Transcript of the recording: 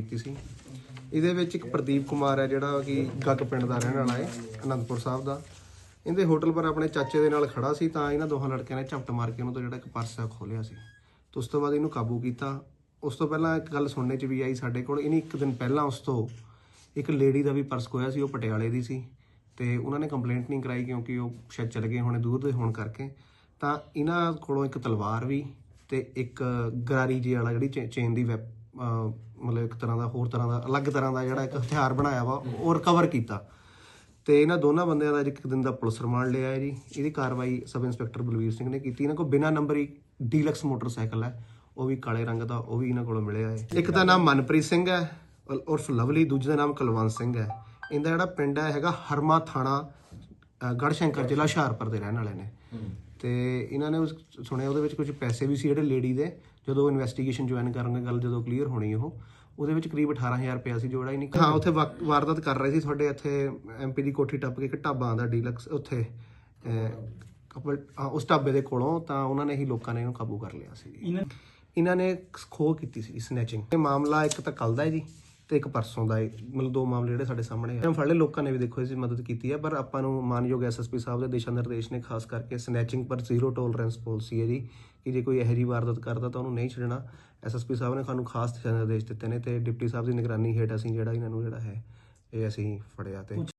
ਕੀਤੀ ਸੀ। ਇਹਦੇ ਵਿੱਚ ਇੱਕ ਪ੍ਰਦੀਪ ਕੁਮਾਰ ਹੈ ਜਿਹੜਾ ਕਿ ਗੱਗ ਪਿੰਡ ਦਾ ਰਹਿਣ ਵਾਲਾ ਹੈ, ਅਨੰਦਪੁਰ ਸਾਹਿਬ ਦਾ। ਇਹਦੇ ਹੋਟਲ ਪਰ ਆਪਣੇ ਚਾਚੇ ਦੇ ਨਾਲ ਖੜਾ ਸੀ ਤਾਂ ਇਹਨਾਂ ਦੋਹਾਂ ਲੜਕਿਆਂ ਨੇ ਝਪਟ ਮਾਰ ਕੇ ਉਹਨਾਂ ਤੋਂ ਜਿਹੜਾ ਇੱਕ ਪਰਸ ਹੈ ਖੋਲਿਆ ਸੀ। ਤੇ ਉਸ ਤੋਂ ਬਾਅਦ ਇਹਨੂੰ ਕਾਬੂ ਕੀਤਾ। ਉਸ ਤੋਂ ਪਹਿਲਾਂ ਇੱਕ ਗੱਲ ਸੁਣਨੇ 'ਚ ਵੀ ਆਈ ਸਾਡੇ ਕੋਲ। ਇਹਨੇ ਇੱਕ ਦਿਨ ਪਹਿਲਾਂ ਉਸ ਤੋਂ ਇੱਕ ਲੇਡੀ ਦਾ ਵੀ ਪਰਸ ਖੋਇਆ ਸੀ, ਉਹ ਪਟਿਆਲੇ ਦੀ ਸੀ। ਤੇ ਉਹਨਾਂ ਨੇ ਕੰਪਲੇਂਟ ਨਹੀਂ ਕਰਾਈ ਕਿਉਂਕਿ ਉਹ ਸ਼ਾਇਦ ਚਲੇ ਗਏ ਹੋਣੇ ਦੂਰ ਦੇ ਹੋਣ ਕਰਕੇ। ਤਾਂ ਇਹਨਾਂ ਕੋਲੋਂ ਇੱਕ ਤਲਵਾਰ ਵੀ ਤੇ ਇੱਕ ਗਰਾਰੀ ਜੀ ਵਾਲਾ ਜਿਹੜੀ ਚੇ- ਚੇਨ ਦੀ ਵੈਪ ਮਤਲਬ ਇੱਕ ਤਰ੍ਹਾਂ ਦਾ ਹੋਰ ਤਰ੍ਹਾਂ ਦਾ ਅਲੱਗ ਤਰ੍ਹਾਂ ਦਾ ਜਿਹੜਾ ਇੱਕ ਹਥਿਆਰ ਬਣਾਇਆ ਵਾ ਉਹ ਰਿਕਵਰ ਕੀਤਾ। ਤੇ ਇਹਨਾਂ ਦੋਨਾਂ ਬੰਦਿਆਂ ਦਾ ਅੱਜ ਇੱਕ ਦਿਨ ਦਾ ਪੁਲਿਸ ਰਿਮਾਂਡ ਲਿਆ ਹੈ ਜੀ। ਇਹਦੀ ਕਾਰਵਾਈ ਸਬ ਇੰਸਪੈਕਟਰ ਬਲਵੀਰ ਸਿੰਘ ਨੇ ਕੀਤੀ। ਇਹਨਾਂ ਕੋਲ ਬਿਨਾਂ ਹੀ ਡੀਲਕਸ ਮੋਟਰਸਾਈਕਲ ਹੈ। ਉਹ ਵੀ ਕਾਲੇ ਰੰਗ ਦਾ ਉਹ ਵੀ ਇਹਨਾਂ ਕੋਲੋਂ ਮਿਲਿਆ ਹੈ। ਇੱਕ ਦਾ ਨਾਮ ਮਨਪ੍ਰੀਤ ਸਿੰਘ ਹੈ ਉਰ- ਉਰਫ ਲਵਲੀ ਦੂਜੇ ਦਾ ਨਾਮ ਕੁਲਵੰਤ ਸਿੰਘ ਹੈ। ਇਹਦਾ ਜਿਹੜਾ ਪਿੰਡ ਹੈ ਹੈਗਾ ਹਰਮਾ ਥਾਣਾ ਅ, ਗੜ੍ਹਸ਼ੰਕਰ ਜ਼ਿਲ੍ਹਾ ਹੁਸ਼ਿਆਰਪੁਰ ਦੇ ਰਹਿਣ ਵਾਲੇ ਨੇ। ਤੇ ਇਹਨਾਂ ਨੇ ਉਸ ਸੁਣਿਆ ਉਹਦੇ ਵਿੱਚ ਕੁਝ ਪੈਸੇ ਵੀ ਸੀ ਜਿਹੜੇ ਲੇਡੀ ਦੇ ਜਦੋਂ ਇਨਵੈਸਟੀਗੇਸ਼ਨ ਜੁਆਇਨ ਕਰਾਂਗੇ ਗੱਲ ਜਦੋਂ ਕਲੀਅਰ ਹੋਣੀ ਉਹ ਉਹਦੇ ਵਿੱਚ ਕਰੀਬ 18000 ਰੁਪਇਆ ਸੀ ਜਿਹੜਾ ਹੀ ਨਹੀਂ ਹਾਂ ਉੱਥੇ ਵਾ- ਵਾਰਦਾਤ ਕਰ ਰਹੇ ਸੀ ਤੁਹਾਡੇ ਇੱਥੇ ਐਮਪੀ ਦੀ ਕੋਠੀ ਟੱਪ ਕੇ ਇੱਕ ਢਾਬਾ ਦਾ ਡੀਲਕਸ ਉੱਥੇ ਕਪਲ ਹਾਂ, ਉਸ ਢਾਬੇ ਦੇ ਕੋਲੋਂ ਤਾਂ ਉਹਨਾਂ ਨੇ ਹੀ ਲੋਕਾਂ ਨੇ ਇਹਨੂੰ ਕਾਬੂ ਕਰ ਲਿਆ ਸੀ। ਇਹਨਾਂ ਇਹਨਾਂ ਨੇ ਖੋਹ ਕੀਤੀ ਸੀ ਸਨੈਚਿੰਗ ਇਹ ਮਾਮਲਾ ਇੱਕ ਤਾਂ ਕੱਲ ਦਾ ਹੈ ਜੀ। ਤੇ ਇੱਕ ਪਰਸੋਂ ਦਾ ਹੈ ਮਤਲਬ ਦੋ ਮਾਮਲੇ ਜਿਹੜੇ ਸਾਡੇ ਸਾਹਮਣੇ ਆ। ਫੜ ਲੋਕਾਂ ਨੇ ਵੀ ਦੇਖੋ ਇਸ ਦੀ ਮਦਦ ਕੀਤੀ ਹੈ ਪਰ ਆਪਾਂ ਨੂੰ ਮਾਨਯੋਗ ਐਸਐਸਪੀ ਸਾਹਿਬ ਦੇ ਦਿਸ਼ਾ ਨਿਰਦੇਸ਼ ਨੇ ਖਾਸ ਕਰਕੇ ਸਨੈਚਿੰਗ ਪਰ ਜ਼ੀਰੋ ਟੋਲਰੈਂਸ ਪਾਲਿਸੀ ਹੈ ਜੀ, ਕਿ ਜੇ ਕੋਈ ਇਹੋ ਜਿਹੀ ਵਾਰਦਾਤ ਕਰਦਾ ਤਾਂ ਉਹਨੂੰ ਨਹੀਂ ਛੱਡਣਾ। ਐਸਐਸਪੀ ਸਾਹਿਬ ਨੇ ਸਾਨੂੰ ਖਾਸ ਦਿਸ਼ਾ ਨਿਰਦੇਸ਼ ਦਿੱਤੇ ਨੇ ਤੇ ਡਿਪਟੀ ਸਾਹਿਬ ਦੀ ਨਿਗਰਾਨੀ ਹੇਠ ਅਸੀਂ ਜਿਹੜਾ ਇਹਨਾਂ ਨੂੰ ਜਿਹੜਾ ਹੈ, ਇਹ ਅਸੀਂ ਫੜਿਆ ਤੇ